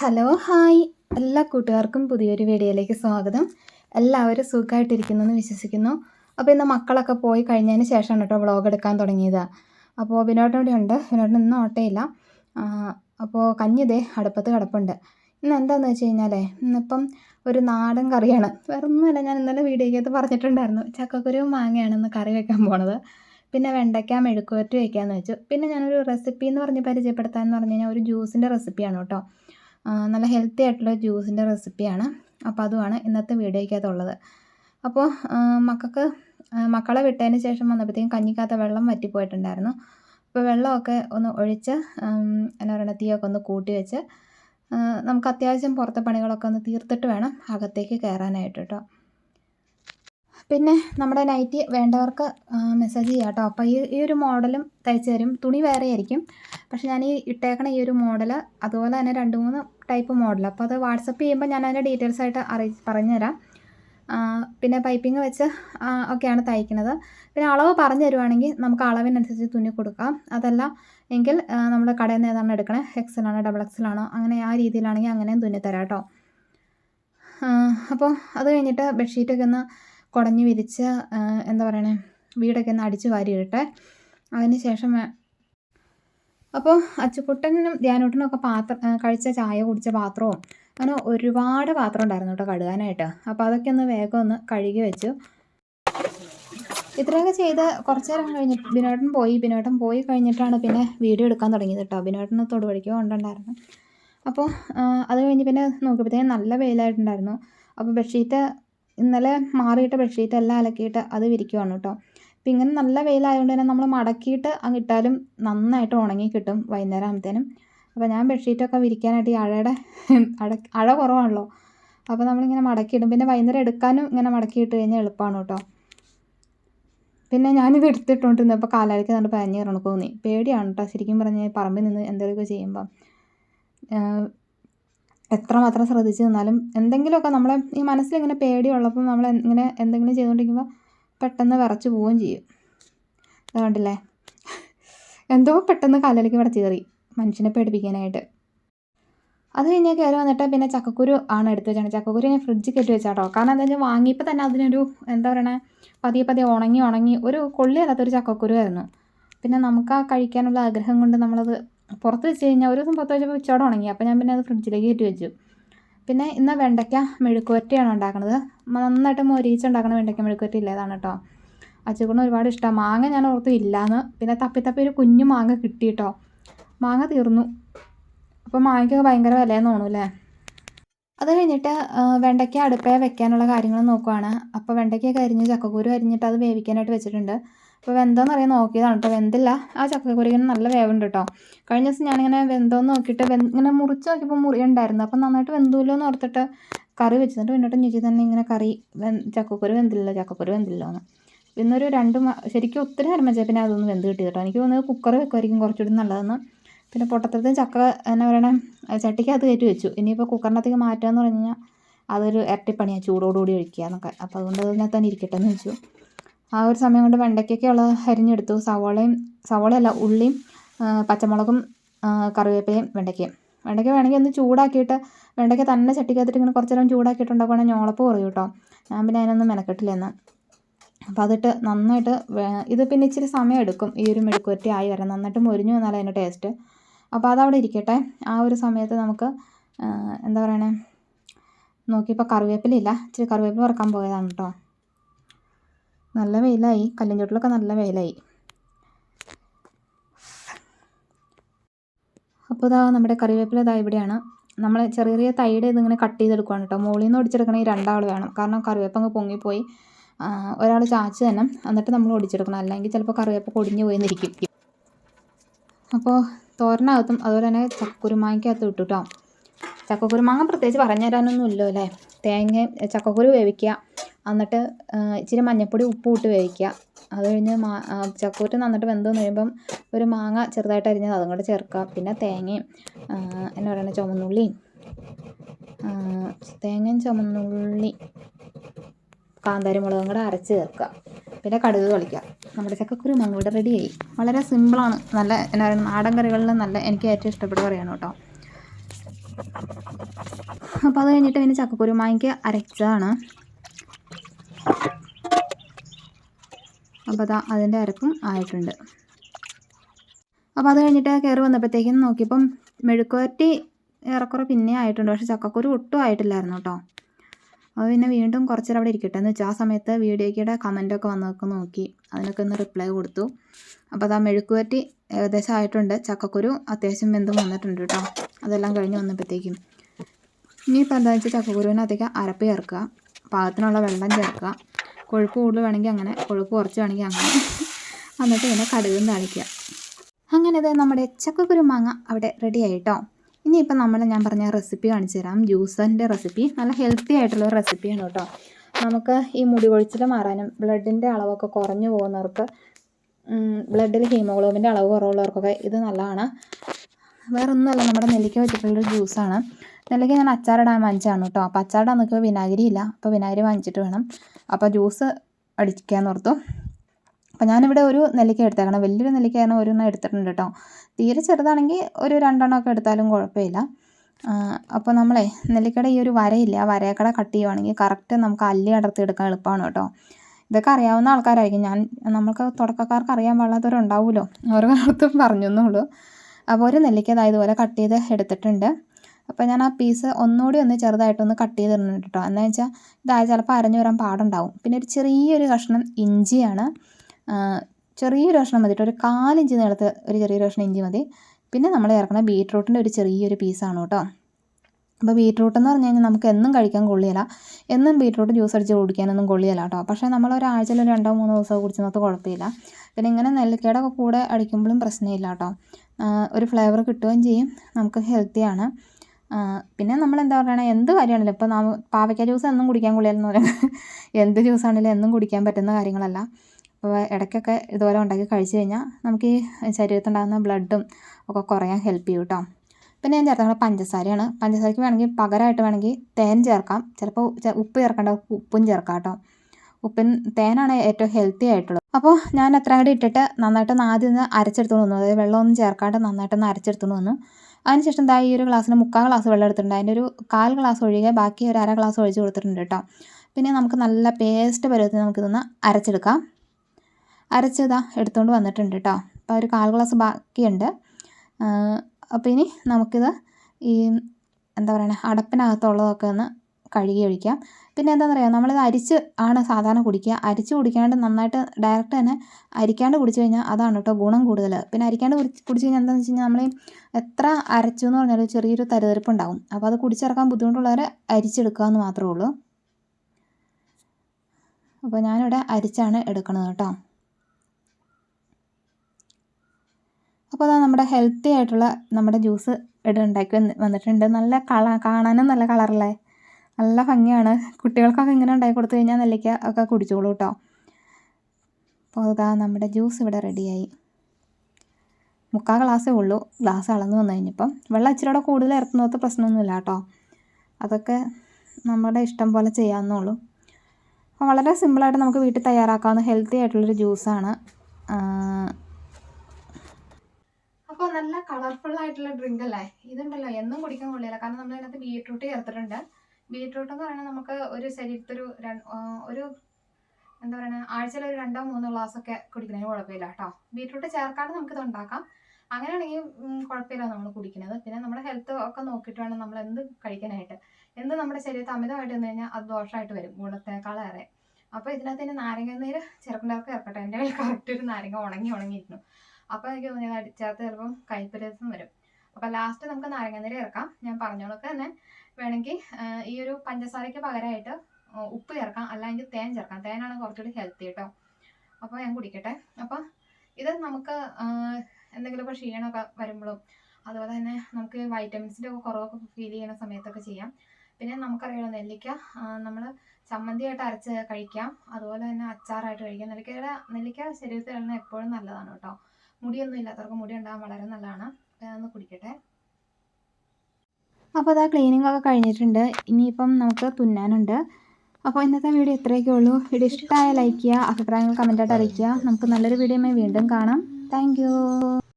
Hello hi. എല്ലാ കൂട്ടുകാർക്കും പുതിയൊരു വീഡിയോയിലേക്ക് സ്വാഗതം. എല്ലാവരും സുഖമായിട്ടിരിക്കുന്നു എന്ന് വിശ്വസിക്കുന്നു. അപ്പോൾ ഇന്ന് മക്കളൊക്കെ പോയി കഴിഞ്ഞതിന് ശേഷമാണ് കേട്ടോ വ്ളോഗ് എടുക്കാൻ തുടങ്ങിയത്. അപ്പോൾ ഇവിടെ ഉണ്ട്. വിനോദം ഇന്ന് ഓട്ടയില്ല. അപ്പോൾ കഞ്ഞിതേ അടുപ്പത്ത് കിടപ്പുണ്ട്. ഇന്ന് എന്താണെന്ന് വെച്ച് കഴിഞ്ഞാലേ ഇന്നിപ്പം ഒരു നാടൻ കറിയാണ്. വേറെ ഒന്നുമില്ല ഞാൻ ഇന്നലെ വീഡിയോയ്ക്കകത്ത് പറഞ്ഞിട്ടുണ്ടായിരുന്നു. ചക്കക്കുരു മാങ്ങയാണ് ഇന്ന് കറി വെക്കാൻ പോണത്. പിന്നെ വെണ്ടയ്ക്ക മെഴുക്കുവരട്ടി വയ്ക്കാമെന്ന് വെച്ചു. പിന്നെ ഞാനൊരു റെസിപ്പി എന്ന് പറഞ്ഞ് പരിചയപ്പെടുത്താമെന്ന് പറഞ്ഞു കഴിഞ്ഞാൽ ഒരു ജ്യൂസിന്റെ റെസിപ്പിയാണ് കേട്ടോ. നല്ല ഹെൽത്തി ആയിട്ടുള്ള ജ്യൂസിന്റെ റെസിപ്പിയാണ് അപ്പോൾ അതുമാണ് ഇന്നത്തെ വീഡിയോയ്ക്കകത്തുള്ളത്. അപ്പോൾ മക്കൾക്ക് മക്കളെ വിട്ടതിന് ശേഷം വന്നപ്പോഴത്തേക്കും കഞ്ഞിക്കാത്ത വെള്ളം വറ്റിപ്പോയിട്ടുണ്ടായിരുന്നു. അപ്പോൾ വെള്ളമൊക്കെ ഒന്ന് ഒഴിച്ച് എന്നാ പറയുക തീയൊക്കെ ഒന്ന് കൂട്ടി വെച്ച് നമുക്ക് അത്യാവശ്യം പുറത്തെ പണികളൊക്കെ ഒന്ന് തീർത്തിട്ട് വേണം അകത്തേക്ക് കയറാനായിട്ട് കേട്ടോ. പിന്നെ നമ്മുടെ നൈറ്റി വേണ്ടവർക്ക് മെസ്സേജ് ചെയ്യാം കേട്ടോ. അപ്പോൾ ഈ ഈ ഒരു മോഡലും തയ്ച്ചു തരും. തുണി വേറെ ആയിരിക്കും. പക്ഷെ ഞാൻ ഈ ഇട്ടേക്കണ ഈ ഒരു മോഡൽ അതുപോലെ തന്നെ രണ്ട് മൂന്ന് ടൈപ്പ് മോഡൽ അപ്പോൾ അത് വാട്സപ്പ് ചെയ്യുമ്പോൾ ഞാൻ അതിന്റെ ഡീറ്റെയിൽസ് ആയിട്ട് അറി പറഞ്ഞുതരാം. പിന്നെ പൈപ്പിംഗ് വെച്ച് ഒക്കെയാണ് തയ്ക്കുന്നത് പിന്നെ അളവ് പറഞ്ഞു തരുവാണെങ്കിൽ നമുക്ക് അളവിനനുസരിച്ച് തുന്നി കൊടുക്കാം. അതല്ല എങ്കിൽ നമ്മുടെ കടയിൽ നിന്ന് ഏതാണ് എടുക്കണേ എക്സലാണോ ഡബിൾ എക്സലാണോ അങ്ങനെ ആ രീതിയിലാണെങ്കിൽ അങ്ങനെയും തുന്നി തരാം കേട്ടോ. അപ്പോൾ അത് കഴിഞ്ഞിട്ട് ബെഡ്ഷീറ്റൊക്കെ ഒന്ന് കുടഞ്ഞ് വിരിച്ച് എന്താ പറയണേ വീടൊക്കെ ഒന്ന് അടിച്ച് വാരിയിട്ടെ അതിന് ശേഷം അപ്പോൾ അച്ചുക്കുട്ടനും ധ്യാനൂട്ടനും ഒക്കെ പാത്രം കഴിച്ച ചായ കുടിച്ച പാത്രവും അങ്ങനെ ഒരുപാട് പാത്രം ഉണ്ടായിരുന്നു കേട്ടോ കഴുകാനായിട്ട്. അപ്പോൾ അതൊക്കെ ഒന്ന് വേഗം ഒന്ന് കഴുകി വെച്ചു. ഇത്രയൊക്കെ ചെയ്ത് കുറച്ച് നേരം കഴിഞ്ഞ് ബിനോട്ടൻ പോയി. ബിനോട്ടൻ പോയി കഴിഞ്ഞിട്ടാണ് പിന്നെ വീഡിയോ എടുക്കാൻ തുടങ്ങിയത് കേട്ടോ. ബിനോട്ടന് തൊടുപടിക്കോ കൊണ്ടുണ്ടായിരുന്നു അപ്പോൾ അത് കഴിഞ്ഞ് പിന്നെ നോക്കിയപ്പോഴത്തേക്കും നല്ല വെയിലായിട്ടുണ്ടായിരുന്നു. അപ്പോൾ ബെഡ്ഷീറ്റ് ഇന്നലെ മാറിയിട്ട് ബെഡ്ഷീറ്റ് എല്ലാം അലക്കിയിട്ട് അത് വിരിക്കുവാണ് കേട്ടോ. അപ്പം ഇങ്ങനെ നല്ല വെയിലായതുകൊണ്ട് തന്നെ നമ്മൾ മടക്കിയിട്ട് അങ്ങ് ഇട്ടാലും നന്നായിട്ട് ഉണങ്ങി കിട്ടും വൈകുന്നേരം ആകുമ്പത്തേനും അപ്പോൾ ഞാൻ ബെഡ്ഷീറ്റൊക്കെ വിരിക്കാനായിട്ട് ഈ അഴയുടെ അഴ കുറവാണല്ലോ. അപ്പോൾ നമ്മളിങ്ങനെ മടക്കിയിടും. പിന്നെ വൈകുന്നേരം എടുക്കാനും ഇങ്ങനെ മടക്കിയിട്ട് കഴിഞ്ഞാൽ എളുപ്പമാണ് കേട്ടോ. പിന്നെ ഞാനിത് എടുത്തിട്ടുണ്ടിരുന്നപ്പോൾ കാലാളിക്ക് നല്ല പഞ്ഞ് കണക്ക് തോന്നി. പേടിയാണ് കേട്ടോ. ശരിക്കും പറഞ്ഞാൽ പറമ്പിൽ നിന്ന് എന്തെങ്കിലുമൊക്കെ ചെയ്യുമ്പം. എത്രമാത്രം ശ്രദ്ധിച്ച് നിന്നാലും എന്തെങ്കിലുമൊക്കെ നമ്മളെ ഈ മനസ്സിലിങ്ങനെ പേടിയുള്ളപ്പോൾ നമ്മൾ ഇങ്ങനെ എന്തെങ്കിലും ചെയ്തുകൊണ്ടിരിക്കുമ്പോൾ പെട്ടെന്ന് വിറച്ച് പോവുകയും ചെയ്യും. കണ്ടില്ലേ? എന്തോ പെട്ടെന്ന് കാലിലേക്ക് വിടച്ച് കയറി മനുഷ്യനെ പേടിപ്പിക്കാനായിട്ട്. അത് കഴിഞ്ഞാൽ കയറി വന്നിട്ട് പിന്നെ ചക്കക്കുരു ആണ് എടുത്ത് വെച്ചാണ് ചക്കക്കുരു ഞാൻ ഫ്രിഡ്ജിൽ കയറ്റി വെച്ചാട്ടോ. കാരണം എന്താ വെച്ചാൽ വാങ്ങിയപ്പോൾ തന്നെ അതിനൊരു എന്താ പറയണേ? പതിയെ പതിയെ ഉണങ്ങി ഉണങ്ങി ഒരു കൊള്ളിയല്ലാത്തൊരു ചക്കക്കുരു ആയിരുന്നു. പിന്നെ നമുക്ക് ആ കഴിക്കാനുള്ള ആഗ്രഹം കൊണ്ട് നമ്മളത് പുറത്ത് വെച്ച് കഴിഞ്ഞാൽ ഒരു ദിവസം പുറത്ത് വെച്ചപ്പോൾ ഉച്ചയോടെ ഉണങ്ങി. അപ്പോൾ ഞാൻ പിന്നെ അത് ഫ്രിഡ്ജിലേക്ക് കയറ്റി വെച്ചു. പിന്നെ ഇന്ന് വെണ്ടയ്ക്ക മെഴുക്കുവരട്ടിയാണ് ഉണ്ടാക്കുന്നത് നന്നായിട്ട് മൊരീച്ച് ഉണ്ടാക്കുന്ന വെണ്ടയ്ക്ക മെഴുക്കുവരട്ടി ഇല്ലേതാണ് കേട്ടോ അച്ചുകൊണ്ട് ഒരുപാട് ഇഷ്ടമാണ് മാങ്ങ ഞാൻ ഓർത്തു ഇല്ലാന്ന്. പിന്നെ തപ്പി തപ്പി ഒരു കുഞ്ഞു മാങ്ങ കിട്ടി കേട്ടോ മാങ്ങ തീർന്നു. അപ്പോൾ മാങ്ങയ്ക്കൊക്കെ ഭയങ്കര വിലയെന്ന് തോന്നുന്നു അല്ലേ അത് കഴിഞ്ഞിട്ട് വെണ്ടയ്ക്ക അടുപ്പേ വെക്കാനുള്ള കാര്യങ്ങൾ നോക്കുവാണ്. അപ്പോൾ വെണ്ടയ്ക്കൊക്കെ അരിഞ്ഞ് ചക്കക്കൂര് അരിഞ്ഞിട്ട് അത് വേവിക്കാനായിട്ട് വെച്ചിട്ടുണ്ട്. അപ്പോൾ വെന്തോന്ന് അറിയാൻ നോക്കിയതാണ് കേട്ടോ വെന്തില്ല. ആ ചക്കക്കുരുവിന് നല്ല വേവുണ്ട് കേട്ടോ കഴിഞ്ഞ ദിവസം ഞാനിങ്ങനെ വെന്തോന്ന് നോക്കിയിട്ട് വെ ഇങ്ങനെ മുറിച്ച് നോക്കിയപ്പോൾ മുറി ഉണ്ടായിരുന്നു അപ്പം നന്നായിട്ട് വെന്തൂല്ലോ എന്ന് ഓർത്തിട്ട് കറി വെച്ചിട്ട് പിന്നിട്ട് ഞെച്ചി തന്നെ ഇങ്ങനെ കറി വെ ചക്കക്കുരു വെന്തില്ല ചക്കക്കുരു വെന്തില്ലോ എന്ന് ഇന്നൊരു രണ്ട് ശരിക്കും ഒത്തിരി നേരം വെച്ചാൽ പിന്നെ അതൊന്ന് വെന്ത് കിട്ടി കേട്ടോ എനിക്ക് തോന്നുന്നത് കുക്കർ വെക്കുമായിരിക്കും കുറച്ചുകൂടി നല്ലതെന്ന്. പിന്നെ പൊട്ടത്തരത്തിന് ചക്ക എന്നാ പറയണേ ചട്ടിക്കകത്ത് കയറ്റി വെച്ചു. ഇനിയിപ്പോൾ കുക്കറിനകത്തേക്ക് മാറ്റുക എന്ന് പറഞ്ഞു കഴിഞ്ഞാൽ അതൊരു ഇരട്ടിപ്പണിയാണ് ചൂടോടുകൂടി ഒഴിക്കുക എന്നൊക്കെ. അപ്പോൾ അതുകൊണ്ട് അതിനകത്ത് തന്നെ ഇരിക്കട്ടെ എന്ന് വെച്ചു. ആ ഒരു സമയം കൊണ്ട് വെണ്ടയ്ക്കൊക്കെ ഉള്ള അരിഞ്ഞെടുത്തു. സവോളയും സവോളയല്ല ഉള്ളിയും പച്ചമുളകും കറിവേപ്പിലയും വെണ്ടയ്ക്കയും. വെണ്ടയ്ക്ക വേണമെങ്കിൽ ഒന്ന് ചൂടാക്കിയിട്ട് വെണ്ടയ്ക്ക തന്നെ ചട്ടിക്കകത്തിട്ട് ഇങ്ങനെ കുറച്ച് നേരം ചൂടാക്കിയിട്ട് ഉണ്ടാക്കുകയാണെങ്കിൽ ഞോളപ്പ് കുറയും കേട്ടോ. ഞാൻ പിന്നെ അതിനൊന്നും മെനക്കെട്ടില്ല എന്ന് അപ്പോൾ അതിട്ട് നന്നായിട്ട് ഇത് പിന്നെ ഇച്ചിരി സമയം എടുക്കും ഈ ഒരു മെഴുക്കുവരട്ടി ആയി വരാൻ. നന്നായിട്ട് മുരിഞ്ഞു വന്നാൽ അതിന്റെ ടേസ്റ്റ് അപ്പോൾ അതവിടെ ഇരിക്കട്ടെ. ആ ഒരു സമയത്ത് നമുക്ക് എന്താ പറയണേ? നോക്കിയപ്പോൾ കറിവേപ്പില ഇല്ല. ഇച്ചിരി കറിവേപ്പില വറക്കാൻ പോയതാണ് കേട്ടോ. നല്ല വെയിലായി. കല്ലിൻ ചോട്ടിലൊക്കെ നല്ല വെയിലായി. അപ്പോൾ ഇതാ നമ്മുടെ കറിവേപ്പില ഇതാ ഇവിടെയാണ്. നമ്മൾ ചെറിയ ചെറിയ തൈയുടെ ഇതിങ്ങനെ കട്ട് ചെയ്തെടുക്കുകയാണ് കേട്ടോ. മുകളിൽ നിന്ന് ഒടിച്ചെടുക്കണമെങ്കിൽ രണ്ടാൾ വേണം. കാരണം കറിവേപ്പ് അങ്ങ് പൊങ്ങിപ്പോയി. ഒരാൾ ചാച്ച് തന്നെ. എന്നിട്ട് നമ്മൾ ഒടിച്ചെടുക്കണം. അല്ലെങ്കിൽ ചിലപ്പോൾ കറിവേപ്പ് പൊടിഞ്ഞു പോയി എന്നിരിക്കും. അപ്പോൾ തോരനകത്തും അതുപോലെ തന്നെ ചക്കക്കുരുമാങ്ങയ്ക്കകത്തും ഇട്ടു കേട്ടോ. ചക്കക്കുരുമാങ്ങ പ്രത്യേകിച്ച് പറഞ്ഞു തരാനൊന്നും ഇല്ലോ അല്ലേ? തേങ്ങ ചക്കക്കുരു വേവിക്കുക എന്നിട്ട് ഇച്ചിരി മഞ്ഞൾപ്പൊടി ഉപ്പും ഇട്ട് വേവിക്കുക. അത് കഴിഞ്ഞ് മാ ചക്കക്കുരു നന്നിട്ട് വെന്തെന്ന് കഴിയുമ്പം ഒരു മാങ്ങ ചെറുതായിട്ട് അരിഞ്ഞത് അതും കൂടെ ചേർക്കുക. പിന്നെ തേങ്ങയും എന്നാ പറയുന്നത് ചുമന്നുള്ളിയും. തേങ്ങയും ചുമന്നുള്ളി കാന്താരി മുളകും കൂടെ അരച്ച് ചേർക്കുക. പിന്നെ കടുക് കളിക്കുക നമ്മുടെ ചക്കക്കുരു മാങ്ങ ഇവിടെ റെഡിയായി വളരെ സിമ്പിളാണ് നല്ല എന്നാ പറയുക നാടൻ കറികളിൽ നല്ല എനിക്ക് ഏറ്റവും ഇഷ്ടപ്പെട്ട കറിയാണ് കേട്ടോ. അപ്പോൾ അത് കഴിഞ്ഞിട്ട് പിന്നെ ചക്കക്കുരു മാങ്ങയ്ക്ക് അരച്ചതാണ്. അപ്പോൾ അതാ അതിന്റെ അരപ്പും ആയിട്ടുണ്ട്. അപ്പോൾ അത് കഴിഞ്ഞിട്ട് കയറി വന്നപ്പോഴത്തേക്കും നോക്കിയപ്പം മെഴുക്കുവരട്ടി ഏറെക്കുറെ പിന്നെ ആയിട്ടുണ്ട്. പക്ഷേ ചക്കക്കുരു ഒട്ടും ആയിട്ടില്ലായിരുന്നു കേട്ടോ. അപ്പോൾ പിന്നെ വീണ്ടും കുറച്ച് നേരം അവിടെ ഇരിക്കട്ടെ എന്ന് വെച്ചാൽ ആ സമയത്ത് വീഡിയോയ്ക്കിടെ കമന്റൊക്കെ വന്നതൊക്കെ നോക്കി. അതിനൊക്കെ ഒന്ന് റിപ്ലൈ കൊടുത്തു. അപ്പോൾ ആ മെഴുക്കുവരട്ടി ഏകദേശം ആയിട്ടുണ്ട്. ചക്കക്കുരു അത്യാവശ്യം വെന്തും വന്നിട്ടുണ്ട് കേട്ടോ. അതെല്ലാം കഴിഞ്ഞ് വന്നപ്പോഴത്തേക്കും. ഇനിയിപ്പോൾ എന്താണെന്ന് വെച്ചാൽ ചക്കക്കുരുവിനകത്തേക്ക് അരപ്പ് ചേർക്കുക. പാകത്തിനുള്ള വെള്ളം ചേർക്കുക. കൊഴുപ്പ് കൂടുതൽ വേണമെങ്കിൽ അങ്ങനെ കൊഴുപ്പ് കുറച്ച് വേണമെങ്കിൽ അങ്ങനെ. എന്നിട്ട് പിന്നെ കടുകും താളിക്കുക. അങ്ങനെ ഇത് നമ്മുടെ ചക്കക്കുരു മാങ്ങ അവിടെ റെഡി ആയിട്ടോ. ഇനിയിപ്പോൾ നമ്മൾ ഞാൻ പറഞ്ഞ റെസിപ്പി കാണിച്ചു തരാം. ജ്യൂസറിന്റെ റെസിപ്പി നല്ല ഹെൽത്തി ആയിട്ടുള്ള റെസിപ്പിയാണ് കേട്ടോ. നമുക്ക് ഈ മുടി കൊഴിച്ചിൽ മാറാനും ബ്ലഡിന്റെ അളവൊക്കെ കുറഞ്ഞു പോകുന്നവർക്ക് ബ്ലഡിൽ ഹീമോഗ്ലോബിന്റെ അളവ് കുറവുള്ളവർക്കൊക്കെ ഇത് നല്ലതാണ്. വേറൊന്നുമല്ല നമ്മുടെ നെല്ലിക്ക വെച്ചിട്ടുള്ളൊരു ജ്യൂസാണ് നെല്ലിക്ക ഞാൻ അച്ചാറിടാൻ വാങ്ങിച്ചാണ് കേട്ടോ. അപ്പോൾ അച്ചാറിടാൻ നിൽക്കുമ്പോൾ വിനാഗിരി ഇല്ല. അപ്പോൾ വിനാഗിരി വാങ്ങിച്ചിട്ട് വേണം. അപ്പോൾ ജ്യൂസ് അടിക്കാൻ ഓർത്തു. അപ്പോൾ ഞാനിവിടെ ഒരു നെല്ലിക്ക എടുത്തേക്കണം. വലിയൊരു നെല്ലിക്ക ആയിരുന്നു ഒരെണ്ണം എടുത്തിട്ടുണ്ട് കേട്ടോ. തീരെ ചെറുതാണെങ്കിൽ ഒരു രണ്ടെണ്ണമൊക്കെ എടുത്താലും കുഴപ്പമില്ല. അപ്പോൾ നമ്മളെ നെല്ലിക്കയുടെ ഈ ഒരു വരയില്ല? ആ വരയക്കട കട്ട് ചെയ്യുവാണെങ്കിൽ കറക്റ്റ് നമുക്ക് അല്ലി അടർത്തി എടുക്കാൻ എളുപ്പമാണ് കേട്ടോ. ഇതൊക്കെ അറിയാവുന്ന ആൾക്കാരായിരിക്കും. ഞാൻ നമ്മൾക്ക് തുടക്കക്കാർക്ക് അറിയാൻ പാടാത്തവരുണ്ടാവുമല്ലോ ഓരോ അടുത്തും പറഞ്ഞു എന്നുള്ളൂ അപ്പോൾ ഒരു നെല്ലിക്കതായതുപോലെ കട്ട് ചെയ്ത് എടുത്തിട്ടുണ്ട്. അപ്പോൾ ഞാൻ ആ പീസ് ഒന്നുകൂടി ഒന്ന് ചെറുതായിട്ടൊന്ന് കട്ട് ചെയ്തിടുന്നുണ്ട് കേട്ടോ. എന്താ വെച്ചാൽ ഇതായ ചിലപ്പോൾ അരഞ്ഞു വരാൻ പാടുണ്ടാവും. പിന്നെ ഒരു ചെറിയൊരു കഷ്ണം ഇഞ്ചിയാണ്. ചെറിയൊരു കഷ്ണം മതി ഒരു കാലിഞ്ച് നീളത്ത് ഒരു ചെറിയൊരു കഷ്ണം ഇഞ്ചി മതി. പിന്നെ നമ്മൾ ചേർക്കുന്ന ബീട്രൂട്ടിന്റെ ഒരു ചെറിയൊരു പീസാണ് കേട്ടോ. അപ്പോൾ ബീട്രൂട്ട് എന്ന് പറഞ്ഞു കഴിഞ്ഞാൽ നമുക്ക് എന്നും കഴിക്കാൻ കൊള്ളിയല്ല എന്നും ബീട്രൂട്ട് ജ്യൂസ് അടിച്ച് കുടിക്കാനൊന്നും കൊള്ളിയല്ല കേട്ടോ. പക്ഷേ നമ്മൾ ഒരാഴ്ചയിൽ ഒരു രണ്ടോ മൂന്നോ ദിവസം കുടിച്ചതിനകത്ത് കുഴപ്പമില്ല പിന്നെ ഇങ്ങനെ നെല്ലിക്കയുടെ കൂടെ അടിക്കുമ്പോഴും പ്രശ്നമില്ല കേട്ടോ. ഒരു ഫ്ലേവർ കിട്ടുകയും ചെയ്യും. നമുക്ക് ഹെൽത്തിയാണ് പിന്നെ നമ്മൾ എന്താ പറയുക എന്ത് കാര്യമാണല്ലോ ഇപ്പോൾ നാം പാവയ്ക്ക ജ്യൂസ് എന്നും കുടിക്കാൻ കൊള്ളില്ലെന്ന് പറയുന്നത്. എന്ത് ജ്യൂസാണെങ്കിലും എന്നും കുടിക്കാൻ പറ്റുന്ന കാര്യങ്ങളല്ല. അപ്പോൾ ഇടയ്ക്കൊക്കെ ഇതുപോലെ ഉണ്ടാക്കി കഴിച്ചു കഴിഞ്ഞാൽ നമുക്ക് ഈ ശരീരത്തുണ്ടാകുന്ന ബ്ലഡും ഒക്കെ കുറയാൻ ഹെൽപ്പ് ചെയ്യും കേട്ടോ. പിന്നെ ഞാൻ ചേർക്കുന്നത് പഞ്ചസാരയാണ്. പഞ്ചസാരയ്ക്ക് വേണമെങ്കിൽ പകരമായിട്ട് വേണമെങ്കിൽ തേൻ ചേർക്കാം. ചിലപ്പോൾ ഉപ്പ് ചേർക്കേണ്ട ഉപ്പും ചേർക്കാം കേട്ടോ. ഉപ്പിൻ തേനാണ് ഏറ്റവും ഹെൽത്തി ആയിട്ടുള്ളത്. അപ്പോൾ ഞാൻ എത്ര കൂടി ഇട്ടിട്ട് നന്നായിട്ടൊന്ന് ആദ്യം ഒന്ന് അരച്ചെടുത്തുകൊണ്ട് വന്നു. അതായത് വെള്ളമൊന്നും ചേർക്കാണ്ട് നന്നായിട്ടൊന്ന് അരച്ചെടുത്തുകൊണ്ട് വന്നു. അതിനുശേഷം ദാ ഈ ഒരു ഗ്ലാസ്സിന് മുക്കാൽ ഗ്ലാസ് വെള്ളം എടുത്തിട്ടുണ്ട്. അതിന്റെ ഒരു കാൽ ഗ്ലാസ് ഒഴികെ ബാക്കി ഒരു അര ഗ്ലാസ് ഒഴിച്ച് കൊടുത്തിട്ടുണ്ട് കേട്ടോ. പിന്നെ നമുക്ക് നല്ല പേസ്റ്റ് പരുവത്തിൽ നമുക്കിതൊന്ന് അരച്ചെടുക്കാം. അരച്ചതാ എടുത്തുകൊണ്ട് വന്നിട്ടുണ്ട് കേട്ടോ. അപ്പോൾ ഒരു കാൽ ഗ്ലാസ് ബാക്കിയുണ്ട്. അപ്പോൾ ഇനി നമുക്കിത് ഈ എന്താ പറയുക അടപ്പിനകത്തുള്ളതൊക്കെ ഒന്ന് കഴുകി ഒഴിക്കാം. പിന്നെ എന്താണെന്ന് അറിയാം നമ്മളിത് അരിച്ച് ആണ് സാധാരണ കുടിക്കുക. അരിച്ച് കുടിക്കാണ്ട് നന്നായിട്ട് ഡയറക്റ്റ് തന്നെ അരിക്കാണ്ട് കുടിച്ചു കഴിഞ്ഞാൽ അതാണ് കേട്ടോ ഗുണം കൂടുതൽ പിന്നെ അരിക്കാണ്ട് കുടിച്ച് കുടിച്ച് കഴിഞ്ഞാൽ എന്താണെന്ന് വെച്ച് കഴിഞ്ഞാൽ നമ്മൾ എത്ര അരച്ചു എന്ന് പറഞ്ഞാൽ ചെറിയൊരു തരുതരിപ്പ് ഉണ്ടാകും അപ്പോൾ അത് കുടിച്ചിറക്കാൻ ബുദ്ധിമുട്ടുള്ളവരെ അരിച്ചെടുക്കുക എന്ന് മാത്രമേ ഉള്ളൂ. അപ്പോൾ ഞാനിവിടെ അരിച്ചാണ് എടുക്കുന്നത് കേട്ടോ അപ്പോൾ അതാ നമ്മുടെ ഹെൽത്തി ആയിട്ടുള്ള നമ്മുടെ ജ്യൂസ് ഇവിടെ ഉണ്ടാക്കി വന്നിട്ടുണ്ട്. നല്ല കള കാണാനും നല്ല കളറല്ലേ നല്ല ഭംഗിയാണ്. കുട്ടികൾക്കൊക്കെ ഇങ്ങനെ ഉണ്ടാക്കി കൊടുത്തു കഴിഞ്ഞാൽ നെല്ലിക്ക ഒക്കെ കുടിച്ചോളൂ കേട്ടോ അപ്പോൾ ഇതാ നമ്മുടെ ജ്യൂസ് ഇവിടെ റെഡിയായി. മുക്കാൽ ഗ്ലാസ്സേ ഉള്ളൂ. ഗ്ലാസ് അളന്ന് വന്നു കഴിഞ്ഞപ്പം വെള്ളം ഇച്ചിരി കൂടുതൽ ഇറത്തുന്നത് പ്രശ്നമൊന്നുമില്ല കേട്ടോ അതൊക്കെ നമ്മുടെ ഇഷ്ടം പോലെ ചെയ്യാവുന്നുള്ളൂ അപ്പോൾ വളരെ സിമ്പിളായിട്ട് നമുക്ക് വീട്ടിൽ തയ്യാറാക്കാവുന്ന ഹെൽത്തി ആയിട്ടുള്ളൊരു ജ്യൂസാണ് അപ്പോൾ നല്ല കളർഫുൾ ആയിട്ടുള്ള ഡ്രിങ്ക് അല്ലേ? ഇതുണ്ടല്ലോ. എന്നും കുടിക്കാൻ കൊള്ളില്ല. കാരണം നമ്മൾ അതിനകത്ത് ബീട്രൂട്ട് ചേർത്തിട്ടുണ്ട്. ബീട്രൂട്ട് എന്ന് പറയുന്നത് നമുക്ക് ഒരു ശരീരത്തൊരു ഒരു എന്താ പറയുക ആഴ്ചയിൽ ഒരു രണ്ടോ മൂന്നോ ഗ്ലാസ് ഒക്കെ കുടിക്കുന്നതിന് കുഴപ്പമില്ല കേട്ടോ. ബീട്രൂട്ട് ചേർക്കാണ്ട് നമുക്കിത് ഉണ്ടാക്കാം. അങ്ങനെയാണെങ്കിൽ കുഴപ്പമില്ല നമ്മൾ കുടിക്കുന്നത്. പിന്നെ നമ്മുടെ ഹെൽത്ത് ഒക്കെ നോക്കിയിട്ട് വേണം നമ്മൾ എന്ത് കഴിക്കാനായിട്ട്. എന്ത് നമ്മുടെ ശരീരത്തെ അമിതമായിട്ട് വന്നു കഴിഞ്ഞാൽ അത് ദോഷമായിട്ട് വരും ഗുണത്തേക്കാളേറെ. അപ്പോൾ ഇതിനകത്ത് തന്നെ നാരങ്ങ നീര് ചേർക്കേണ്ടവർക്ക് ചേർക്കട്ടെ. എന്റെ കയ്യിൽ കറക്റ്റ് ഒരു നാരങ്ങ ഉണങ്ങി ഉണങ്ങിയിരുന്നു. അപ്പോൾ എനിക്ക് തോന്നിയത് ചേർത്ത് ചിലപ്പം കൈപ്പരസം വരും. അപ്പോൾ ലാസ്റ്റ് നമുക്ക് നാരങ്ങ നീര് ചേർക്കാം. ഞാൻ പറഞ്ഞോളൊക്കെ തന്നെ. വേണമെങ്കിൽ ഈ ഒരു പഞ്ചസാരയ്ക്ക് പകരമായിട്ട് ഉപ്പ് ചേർക്കാം. അല്ലെങ്കിൽ തേൻ ചേർക്കാം. തേനാണ് കുറച്ചുകൂടി ഹെൽത്തി കേട്ടോ അപ്പോൾ ഞാൻ കുടിക്കട്ടെ. അപ്പോൾ ഇത് നമുക്ക് എന്തെങ്കിലുമൊക്കെ ക്ഷീണമൊക്കെ വരുമ്പോഴും അതുപോലെ തന്നെ നമുക്ക് വൈറ്റമിൻസിന്റെ ഒക്കെ കുറവൊക്കെ ഫീൽ ചെയ്യുന്ന സമയത്തൊക്കെ ചെയ്യാം. പിന്നെ നമുക്കറിയാലോ നെല്ലിക്ക നമ്മൾ ചമ്മന്തിയായിട്ട് അരച്ച് കഴിക്കാം. അതുപോലെ തന്നെ അച്ചാറായിട്ട് കഴിക്കാം. നെല്ലിക്കയുടെ നെല്ലിക്ക ശരീരത്തിൽ എപ്പോഴും നല്ലതാണ് കേട്ടോ മുടിയൊന്നും ഇല്ലാത്തവർക്ക് മുടി ഉണ്ടാകാൻ വളരെ നല്ലതാണ്. അപ്പോൾ ഞാനൊന്ന് കുടിക്കട്ടെ. അപ്പോൾ അതാ ക്ലീനിങ് ഒക്കെ കഴിഞ്ഞിട്ടുണ്ട്. ഇനിയിപ്പം നമുക്ക് തുന്നാനുണ്ട്. അപ്പോൾ ഇന്നത്തെ വീഡിയോ ഇത്രയൊക്കെ ഉള്ളൂ. വീഡിയോ ഇഷ്ടമായ ലൈക്ക് ചെയ്യുക അഭിപ്രായങ്ങൾ കമന്റായിട്ട് അറിയിക്കുക. നമുക്ക് നല്ലൊരു വീഡിയോയുമായി വീണ്ടും കാണാം. താങ്ക്